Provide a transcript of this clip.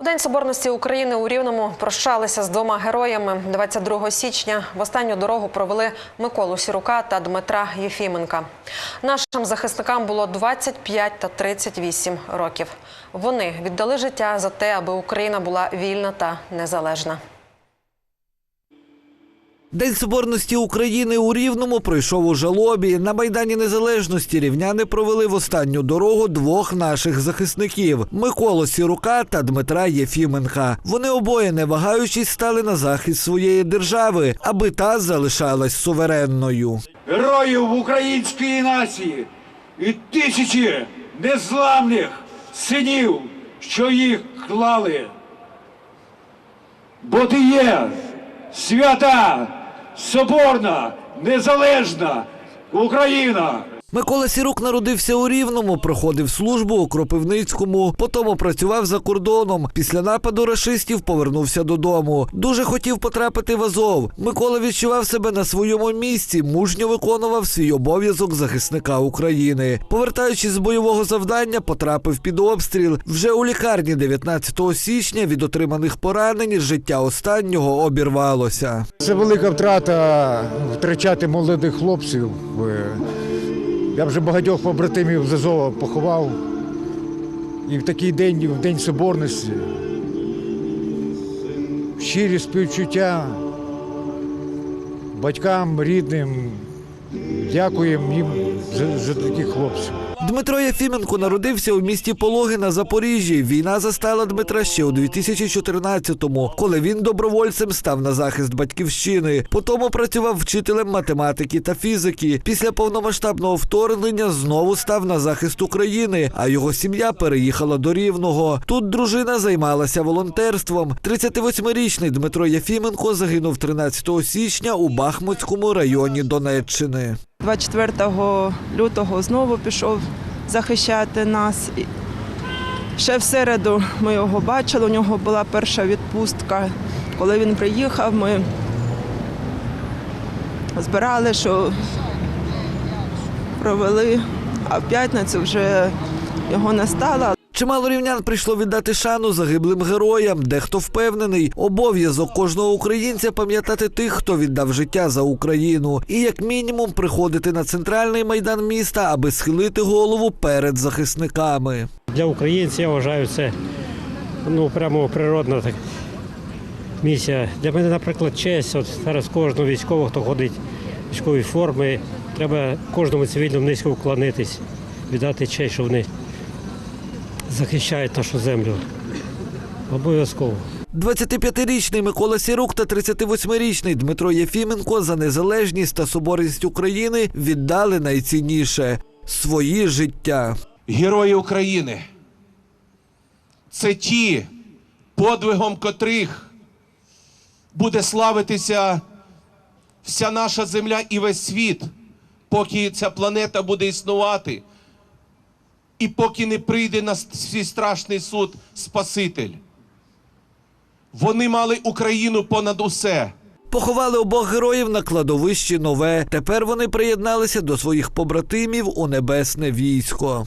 У День Соборності України у Рівному прощалися з двома героями. 22 січня в останню дорогу провели Миколу Сірука та Дмитра Єфіменка. Нашим захисникам було 25 та 38 років. Вони віддали життя за те, аби Україна була вільна та незалежна. День Соборності України у Рівному пройшов у жалобі. На Майдані Незалежності рівняни провели в останню дорогу двох наших захисників Миколу Сірука та Дмитра Єфіменка. Вони обоє, не вагаючись, стали на захист своєї держави, аби та залишалась суверенною. героїв української нації і тисячі незламних синів, що їх клали. Бо ти є свята, соборна, незалежна Україна. Микола Сірук народився у Рівному, проходив службу у Кропивницькому, потім працював за кордоном. Після нападу рашистів повернувся додому. Дуже хотів потрапити в Азов. Микола відчував себе на своєму місці, мужньо виконував свій обов'язок захисника України. Повертаючись з бойового завдання, потрапив під обстріл. Вже у лікарні 19 січня від отриманих поранень життя останнього обірвалося. Це велика втрата втрачати молодих хлопців. Я вже багатьох побратимів з Азова поховав. І в такий день, в День Соборності, щирі співчуття батькам, рідним. Дякуємо їм за, за таких хлопців. Дмитро Єфіменко народився у місті Пологи на Запоріжжі. Війна застала Дмитра ще у 2014-му, коли він добровольцем став на захист батьківщини. Потім працював вчителем математики та фізики. Після повномасштабного вторгнення знову став на захист України, а його сім'я переїхала до Рівного. Тут дружина займалася волонтерством. 38-річний Дмитро Єфіменко загинув 13 січня у Бахмутському районі Донеччини. 24 лютого знову пішов захищати нас. Ще в середу ми його бачили, у нього була перша відпустка. Коли він приїхав, ми збирали, що провели, а в п'ятницю вже його не стало. Чимало рівнян прийшло віддати шану загиблим героям. Дехто впевнений, обов'язок кожного українця пам'ятати тих, хто віддав життя за Україну, і як мінімум приходити на центральний майдан міста, аби схилити голову перед захисниками. Для українців я вважаю це ну прямо природна так місія. Для мене, наприклад, честь. От зараз кожного військового, хто ходить в військовій формі, треба кожному цивільному низько вклонитись, віддати честь, що вони захищають нашу землю. Обов'язково. 25-річний Микола Сірук та 38-річний Дмитро Єфіменко за незалежність та соборність України віддали найцінніше свої життя. Герої України. Це ті, подвигом котрих буде славитися вся наша земля і весь світ, поки ця планета буде існувати, і поки не прийде на свій страшний суд Спаситель. Вони мали Україну понад усе. Поховали обох героїв на кладовищі нове. Тепер вони приєдналися до своїх побратимів у небесне військо.